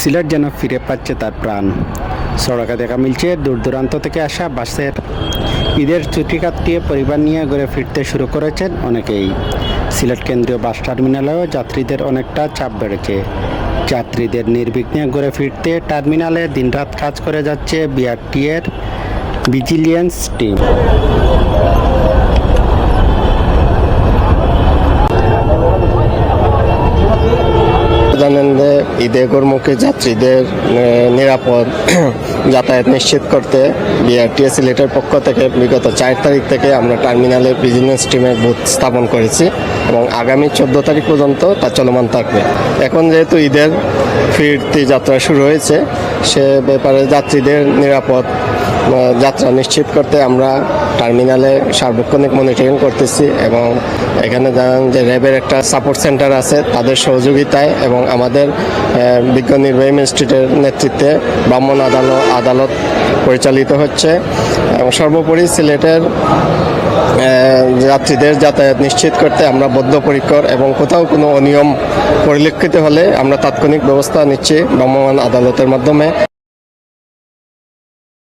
সিলেট যেন ফিরে পাচ্ছে তার প্রাণ। সড়কে দেখা মিলছে দূর দূরান্ত থেকে আসা বাসের। ঈদের ছুটি কাটিয়ে পরিবার নিয়ে ঘুরে ফিরতে শুরু করেছেন অনেকেই। সিলেট কেন্দ্রীয় বাস টার্মিনালেও যাত্রীদের অনেকটা চাপ বেড়েছে। যাত্রীদের নির্বিঘ্নে ঘুরে ফিরতে টার্মিনালে দিনরাত কাজ করে যাচ্ছে বিআরটি এর ভিজিলিয়েন্স টিম জানেন যে ঈদে কর্মকে যাত্রীদের নিরাপদ যাতায়াত নিশ্চিত করতে বিআরটিএ সিলেটের পক্ষ থেকে বিগত চার তারিখ থেকে আমরা টার্মিনালে বিজনেস টিমের বুথ স্থাপন করেছি এবং আগামী চোদ্দ তারিখ পর্যন্ত তা চলমান থাকবে। এখন যেহেতু ঈদের ফিরতি যাত্রা শুরু হয়েছে, সে ব্যাপারে যাত্রীদের নিরাপদ যাত্রা নিশ্চিত করতে আমরা টার্মিনালে সার্বক্ষণিক মনিটরিং করতেছি এবং এখানে জানান যে র্যাবের একটা সাপোর্ট সেন্টার আছে তাদের সহযোগিতায় এবং আমাদের আহ, বিজ্ঞ নির্বাহী ম্যাজিস্ট্রেটের নেতৃত্বে ব্রাহ্মণ আদালত আদালত পরিচালিত হচ্ছে এবং সর্বোপরি সিলেটের যাত্রীদের যাতায়াত নিশ্চিত করতে আমরা বদ্ধপরিকর এবং কোথাও কোনো অনিয়ম পরিলক্ষিত হলে আমরা তাৎক্ষণিক ব্যবস্থা নিচ্ছি ভ্রাম্যমাণ আদালতের মাধ্যমে।